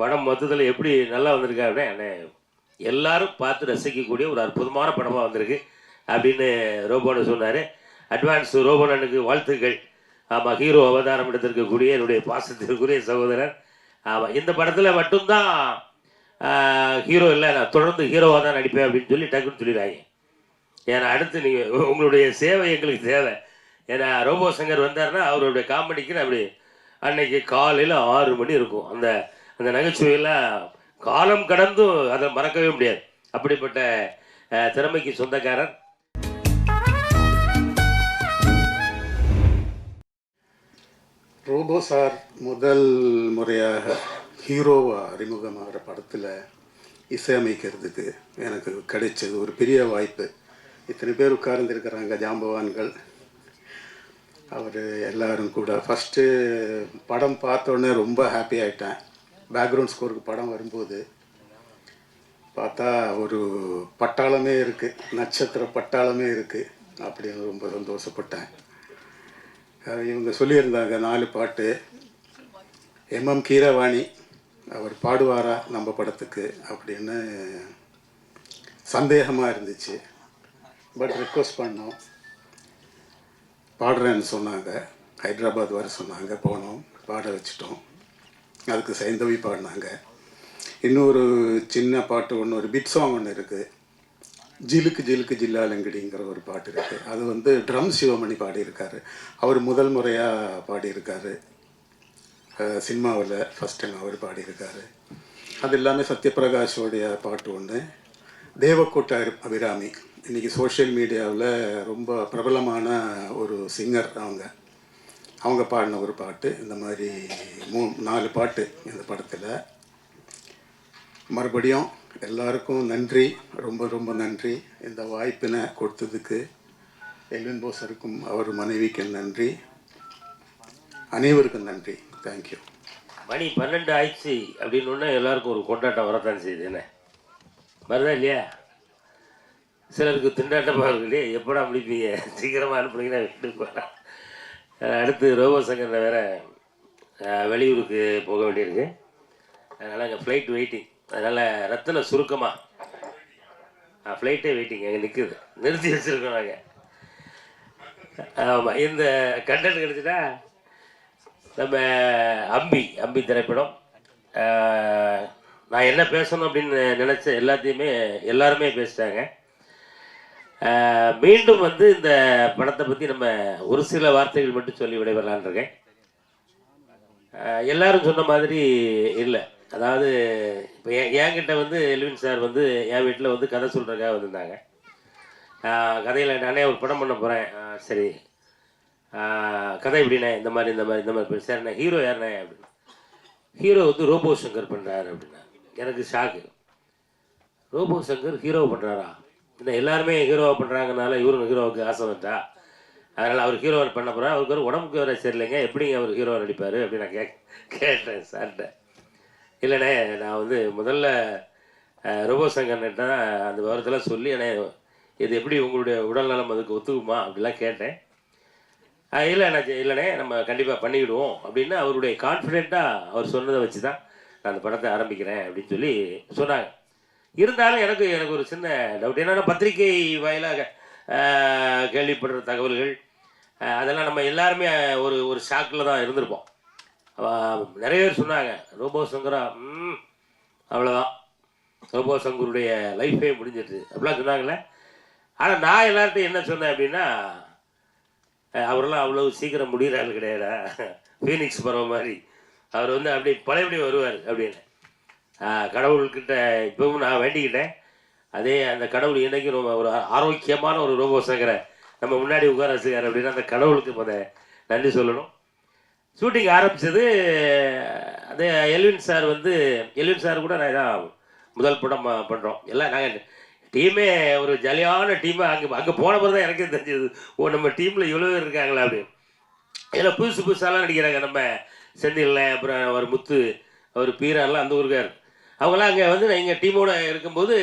படம் மொத்தத்தில் எப்படி நல்லா வந்திருக்காருன்னா அப்படின்னா எல்லாரும் பார்த்து ரசிக்கக்கூடிய ஒரு அற்புதமான படமாக வந்திருக்கு அப்படின்னு ரோபோன்னு சொன்னார். அட்வான்ஸ் ரோபோனனுக்கு வாழ்த்துக்கள். ஆமாம் ஹீரோ அவதாரம் எடுத்திருக்கக்கூடிய என்னுடைய பாசத்திற்குரிய சகோதரர். ஆமாம் இந்த படத்தில் மட்டும்தான் ஹீரோ இல்லை நான் தொடர்ந்து ஹீரோவாக தான் நடிப்பேன் அப்படின்னு சொல்லி டக்குன்னு சொல்லிடுறாங்க. ஏன்னா அடுத்து நீங்கள் உங்களுடைய சேவை எங்களுக்கு தேவை. ஏன்னா ரோபோ சங்கர் வந்தாருன்னா அவருடைய காமெடிக்கு அப்படி அன்னைக்கு காலையில் ஆறு மணி இருக்கும். அந்த அந்த நகைச்சுவையெல்லாம் காலம் கடந்தும் அதை மறக்கவே முடியாது. அப்படிப்பட்ட திறமைக்கு சொந்தக்காரர். ரோபோ சார் முதல் முறையாக ஹீரோவா அறிமுகமாகிற படத்தில் இசையமைக்கிறதுக்கு எனக்கு கிடைச்சது ஒரு பெரிய வாய்ப்பு. இத்தனை பேர் உட்கார்ந்துருக்கிறாங்க ஜாம்பவான்கள். அவர் எல்லாரும் கூட ஃபஸ்ட்டு படம் பார்த்தோன்னே ரொம்ப ஹாப்பி ஆகிட்டேன் பேக்ரவுண்ட் ஸ்கோருக்கு படம் வரும்போது பார்த்தா ஒரு பட்டாளமே இருக்குது நட்சத்திர பட்டாளமே இருக்குது அப்படின்னு ரொம்ப சந்தோஷப்பட்டேன். இவங்க சொல்லியிருந்தாங்க நாலு பாட்டு. எம்எம் கீரவாணி அவர் பாடுவாரா நம்ம படத்துக்கு அப்படின்னு சந்தேகமாக இருந்துச்சு. பட் ரிக்வஸ்ட் பண்ணோம். பாடுறேன்னு சொன்னாங்க. ஹைதராபாத் வர சொன்னாங்க. போனோம். பாட வச்சிட்டோம். அதுக்கு சைந்தவி பாடினாங்க. இன்னொரு சின்ன பாட்டு ஒன்று ஒரு பிட் சாங் ஒன்று இருக்குது ஜிலுக்கு ஜிலுக்கு ஜில்லாலங்கடிங்கிற ஒரு பாட்டு இருக்குது அது வந்து ட்ரம் சிவமணி பாடியிருக்காரு. அவர் முதல் முறையாக பாடியிருக்காரு. சினிமாவில் ஃபஸ்ட் டைம் அவர் பாடியிருக்காரு. அது எல்லாமே சத்யபிரகாஷோடைய பாட்டு ஒன்று தேவக்கோட்டை அபிராமி. இன்றைக்கி சோஷியல் மீடியாவில் ரொம்ப பிரபலமான ஒரு சிங்கர் அவங்க. அவங்க பாடின ஒரு பாட்டு இந்த மாதிரி மூ நாலு பாட்டு இந்த படத்தில். மறுபடியும் எல்லாருக்கும் நன்றி ரொம்ப ரொம்ப நன்றி. இந்த வாய்ப்பினை கொடுத்ததுக்கு எல்வின் போஸருக்கும் அவர் மனைவிக்கு நன்றி. அனைவருக்கும் நன்றி. தேங்க்யூ மணி பன்னெண்டு ஆயிடுச்சு அப்படின்னு எல்லாருக்கும் ஒரு கொண்டாட்டம் வரத்தான் செய்யுது என்ன? வருதா இல்லையா? சிலருக்கு திண்டாட்டமாக இருக்கு இல்லையா? எப்படா முடிப்பீங்க? சீக்கிரமாக அனுப்புனீங்கன்னா வீட்டுக்கு போகலாம் அடுத்து ரோபோ சங்கரில் வேறு வெளியூருக்கு போக வேண்டியிருக்கு. அதனால் அங்கே ஃப்ளைட் வெயிட்டிங் அதனால் ரத்தின சுருக்கமாக ஃப்ளைட்டே வெயிட்டிங் அங்கே நிற்குது நிறுத்தி வச்சுருக்கோம் நாங்கள் ஆமாம் இந்த கண்டென்ட் கிடச்சிட்டா நம்ம அம்பி அம்பி திரைப்படம். நான் என்ன பேசணும் அப்படின்னு நினச்ச எல்லாத்தையுமே எல்லாருமே பேசிட்டாங்க. மீண்டும் வந்து இந்த படத்தை பற்றி நம்ம ஒரு சில வார்த்தைகள் மட்டும் சொல்லி விடைபெறலான் இருக்கேன். எல்லாரும் சொன்ன மாதிரி இல்லை. அதாவது இப்போ என்கிட்ட வந்து எல்வின் சார் வந்து என் வீட்டில் வந்து கதை சொல்கிறக்காக வந்திருந்தாங்க. கதையில் நானே ஒரு படம் பண்ண போகிறேன் சரி. கதை எப்படிண்ணே? இந்த மாதிரி இந்த மாதிரி இந்த மாதிரி சரிண்ணே ஹீரோ யாருண்ணே? அப்படின்னு. ஹீரோ வந்து ரோபோ சங்கர் பண்ணுறாரு அப்படின்னா. எனக்கு ஷாக்கு. ரோபோ சங்கர் ஹீரோ பண்ணுறாரா இல்லை எல்லாருமே ஹீரோவாக பண்ணுறாங்கனால இவரும் ஹீரோவுக்கு ஆசை வந்துட்டா. அதனால் அவர் ஹீரோ பண்ண போகிறா அவருக்கு ஒரு உடம்புக்கு வர சரியில்லைங்க. எப்படிங்க அவர் ஹீரோ நடிப்பார் அப்படின்னு நான் கே கேட்டேன் சார்கிட்ட. இல்லைண்ணே நான் வந்து முதல்ல ரோபோ சங்கர்கிட்ட அந்த விவரத்தெல்லாம் சொல்லி அண்ணே இது எப்படி உங்களுடைய உடல்நலம் அதுக்கு ஒத்துக்குமா? அப்படிலாம் கேட்டேன். இல்லை நான் இல்லைண்ணே நம்ம கண்டிப்பாக பண்ணிக்கிடுவோம் அப்படின்னு அவருடைய கான்ஃபிடெண்ட்டாக அவர் சொன்னதை வச்சு தான் நான் அந்த படத்தை ஆரம்பிக்கிறேன் அப்படின்னு சொல்லி சொன்னாங்க. இருந்தாலும் எனக்கு எனக்கு ஒரு சின்ன டவுட் என்னென்னா பத்திரிகை வாயிலாக கேள்விப்படுற தகவல்கள் அதெல்லாம் நம்ம எல்லாருமே ஒரு ஒரு ஷாக்கில் தான் இருந்திருப்போம். நிறைய பேர் சொன்னாங்க ரோபோ சங்கரா ம் அவ்வளோதான் ரோபோ சங்கருடைய லைஃபே முடிஞ்சிட்டு அப்படிலாம் சொன்னாங்களே ஆனால் நான் எல்லார்ட்டையும் என்ன சொன்னேன் அப்படின்னா அவரெல்லாம் அவ்வளவு சீக்கிரம் முடிகிற ஆள் கிடையாதா? ஃபீனிக்ஸ் பறவை மாதிரி. அவர் வந்து அப்படி பழையபடி வருவார் அப்படின்னு. கடவுள்கிட்ட இப்பவும் நான் வேண்டிக்கிட்டேன். அதே அந்த கடவுள் என்னைக்கும் ரொம்ப ஒரு ஆரோக்கியமான ஒரு ரோபோ சங்கரை நம்ம முன்னாடி உட்கார வச்சுக்கார் அப்படின்னா அந்த கடவுளுக்கு அதை நன்றி சொல்லணும். ஷூட்டிங் ஆரம்பிச்சது அதே எல்வின் சார் வந்து எல்வின் சார் கூட நான் இதான் முதல் படம் பண்ணுறோம் எல்லாம் நாங்கள் டீமே ஒரு ஜாலியான டீமாக அங்கே அங்கே போன பிறகு தான் எனக்கே தெரிஞ்சது. ஓ நம்ம டீமில் இவ்வளோ பேர் இருக்காங்களா அப்படின்னு. இதில் புதுசு புதுசாலாம் நடிக்கிறாங்க நம்ம செந்தில்ல அப்புறம் அவர் முத்து அவர் பீராலாம் அந்த ஊருக்கார். அவங்களாம் அங்கே வந்து எங்கள் டீமோட இருக்கும்போது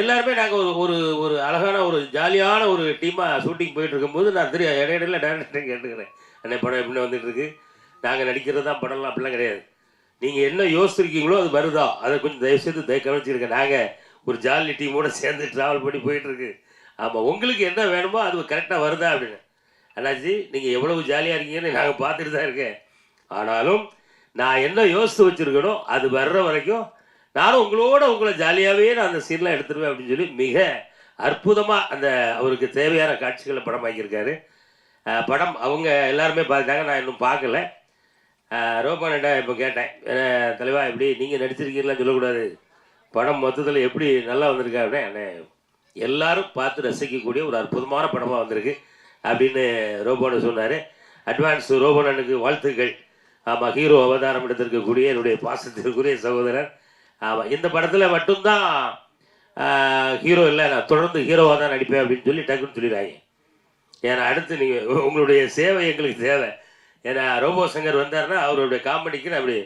எல்லாருமே நாங்கள் ஒரு ஒரு ஒரு அழகான ஒரு ஜாலியான ஒரு டீமாக ஷூட்டிங் போயிட்டு இருக்கும்போது நான் தெரியும் இடையிடையில் டேரக்டர் கேட்டுக்கிறேன் அண்ணே படம் எப்படி வந்துட்டு இருக்கு நாங்கள் நடிக்கிறது தான் படம்லாம் அப்படிலாம் கிடையாது. நீங்கள் என்ன யோசிச்சிருக்கீங்களோ அது வருதா? அதை கொஞ்சம் தயவு செய்து தய கவனிச்சிருக்கேன் நாங்கள் ஒரு ஜாலி டீமோட சேர்ந்து ட்ராவல் பண்ணி போயிட்டுருக்கு. ஆமாம் உங்களுக்கு என்ன வேணுமோ அது கரெக்டாக வருதா அப்படின்னு. அண்ணாச்சி நீங்கள் எவ்வளவு ஜாலியாக இருக்கீங்கன்னு நாங்கள் பார்த்துட்டு தான் இருக்கேன். ஆனாலும் நான் என்ன யோசித்து வச்சுருக்கணும் அது வர்ற வரைக்கும் நானும் உங்களோட உங்களை ஜாலியாகவே நான் அந்த சீன்லாம் எடுத்துருவேன் அப்படின்னு சொல்லி மிக அற்புதமாக அந்த அவருக்கு தேவையான காட்சிகளை படம் ஆக்கியிருக்காரு படம் அவங்க எல்லாருமே பார்த்தாங்க நான் இன்னும் பார்க்கல. ரோபானிட்ட இப்போ கேட்டேன் தலைவா எப்படி நீங்கள் நடிச்சிருக்கீங்களான்னு சொல்லக்கூடாது. படம் மொத்தத்தில் எப்படி நல்லா வந்திருக்கா? அப்படின்னா அண்ணே எல்லாரும் பார்த்து ரசிக்கக்கூடிய ஒரு அற்புதமான படமாக வந்திருக்கு அப்படின்னு ரோபோன்னு சொன்னார். அட்வான்ஸ் ரோபோனனுக்கு வாழ்த்துக்கள். ஆமாம் ஹீரோ அவதாரம் எடுத்திருக்கக்கூடிய என்னுடைய பாசத்திற்குரிய சகோதரர். ஆமாம் இந்த படத்தில் மட்டும்தான் ஹீரோ இல்லை நான் தொடர்ந்து ஹீரோவாக தான் நடிப்பேன் அப்படின்னு சொல்லி டக்குன்னு சொல்லிடுறாங்க. ஏன்னா அடுத்து நீங்கள் உங்களுடைய சேவை எங்களுக்கு தேவை. ஏன்னா ரோபோ சங்கர் வந்தாருன்னா அவருடைய காமெடிக்கு நான் அப்படி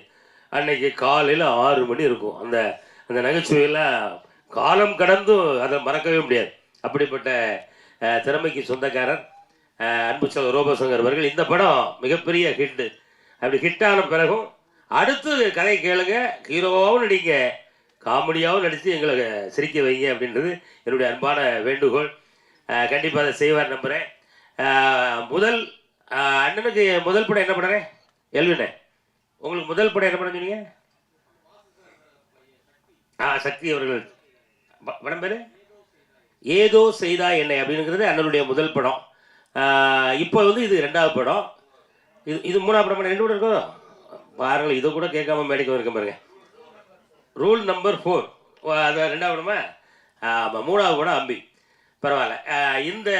அன்னைக்கு காலையில் ஆறு மணி இருக்கும். அந்த அந்த நகைச்சுவையெல்லாம் காலம் கடந்தும் அதை மறக்கவே முடியாது. அப்படிப்பட்ட திறமைக்கு சொந்தக்காரர் அன்பு சகோதரர் ரோபோ சங்கர் அவர்கள் இந்த படம் மிகப்பெரிய ஹிட்டு அப்படி ஹிட்டான பிறகும் அடுத்து கதை கேளுங்க ஹீரோவாகவும் நடிங்க காமெடியாகவும் நடித்து எங்களை சிரிக்க வைங்க அப்படின்றது என்னுடைய அன்பான வேண்டுகோள். கண்டிப்பாக அதை செய்வார் நம்புகிறேன் முதல் அண்ணனுக்கு முதல் படம் என்ன பண்ணுறேன் எல்வினே உங்களுக்கு முதல் படம் என்ன பண்ண சொன்னீங்க? ஆ சக்தி அவர்கள். படம் பேர்? ஏதோ செய்தா என்னை அப்படிங்கிறது அண்ணனுடைய முதல் படம். இப்போ வந்து இது ரெண்டாவது படம். இது இது மூணாவது படம் ரெண்டு படம் இருக்கோ? பாருங்கள் இதை கூட கேட்காம மேடைக்கு இருக்க பாருங்க. ரூல் நம்பர் ஃபோர் அது ரெண்டாவதுமா ஆமாம் மூணாவது கூட அம்பி. பரவாயில்ல. இந்த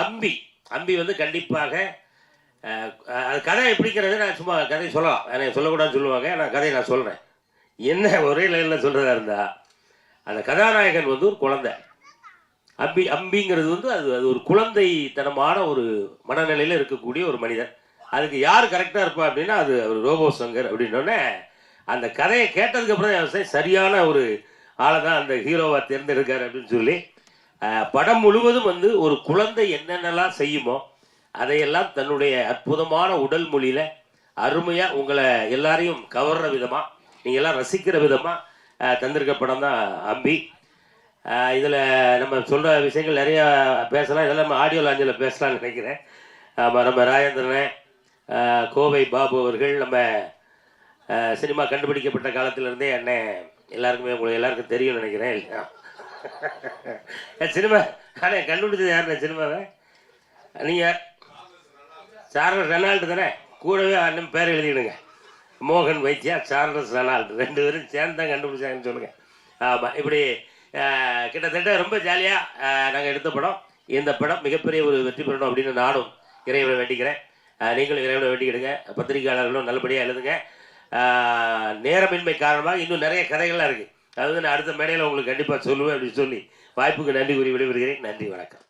அம்பி அம்பி வந்து கண்டிப்பாக அது கதை எப்படிங்கிறது நான் சும்மா கதை சொல்லலாம். எனக்கு சொல்லக்கூடாதுன்னு சொல்லுவாங்க நான் கதையை நான் சொல்கிறேன் என்ன ஒரே லைனில் சொல்கிறதா இருந்தால் அந்த கதாநாயகன் வந்து ஒரு குழந்தை. அம்பி அம்பிங்கிறது வந்து அது அது ஒரு குழந்தைத்தனமான ஒரு மனநிலையில் இருக்கக்கூடிய ஒரு மனிதன். அதுக்கு யார் கரெக்டாக இருப்பா அப்படின்னா அது அவர் ரோபோ சங்கர் அப்படின்னோடனே அந்த கதையை கேட்டதுக்கப்புறம் சரியான ஒரு ஆளை தான் அந்த ஹீரோவை தேர்ந்தெடுக்கார் அப்படின்னு சொல்லி படம் முழுவதும் வந்து ஒரு குழந்தை என்னென்னலாம் செய்யுமோ அதையெல்லாம் தன்னுடைய அற்புதமான உடல் மொழியில் அருமையாக உங்களை எல்லாரையும் கவர்ற விதமாக நீங்கள் எல்லாம் ரசிக்கிற விதமாக தந்திருக்க படம் தான் அம்பி. இதில் நம்ம சொல்கிற விஷயங்கள் நிறையா பேசலாம் இதெல்லாம் நம்ம ஆடியோ லாஞ்சில் பேசலாம்னு நினைக்கிறேன். ஆமாம் நம்ம ராஜேந்திரனை கோவை பாபு அவர்கள் நம்ம சினிமா கண்டுபிடிக்கப்பட்ட காலத்திலேருந்தே என்ன எல்லாருக்குமே உங்களுக்கு எல்லாருக்கும் தெரியும்னு நினைக்கிறேன் இல்லையா? சினிமா அண்ணே கண்டுபிடிச்சது யாருண்ணே சினிமாவை? நீங்கள் சார்லஸ் ரெனால்டு தானே? கூடவே அண்ணன் பேர் எழுதிடுங்க. மோகன் வைத்தியா சார்லஸ் ரெனால்டு ரெண்டு பேரும் சேர்ந்து தான் கண்டுபிடிச்சாங்கன்னு சொல்லுங்கள் ஆமாம் இப்படி கிட்டத்தட்ட ரொம்ப ஜாலியாக நாங்கள் எடுத்த படம். இந்த படம் மிகப்பெரிய ஒரு வெற்றி பெறணும் அப்படின்னு நானும் இறைவனை வேண்டிக்கிறேன். நீங்களும் இறைவனை வேண்டிக்கிடுங்க. பத்திரிகையாளர்களும் நல்லபடியாக எழுதுங்க. நேரமின்மை காரணமாக இன்னும் நிறைய கதைகள்லாம் இருக்குது அது வந்து நான் அடுத்த மேடையில் உங்களுக்கு கண்டிப்பாக சொல்லுவேன் அப்படின்னு சொல்லி வாய்ப்புக்கு நன்றி கூறி விடைபெறுகிறேன். நன்றி வணக்கம்.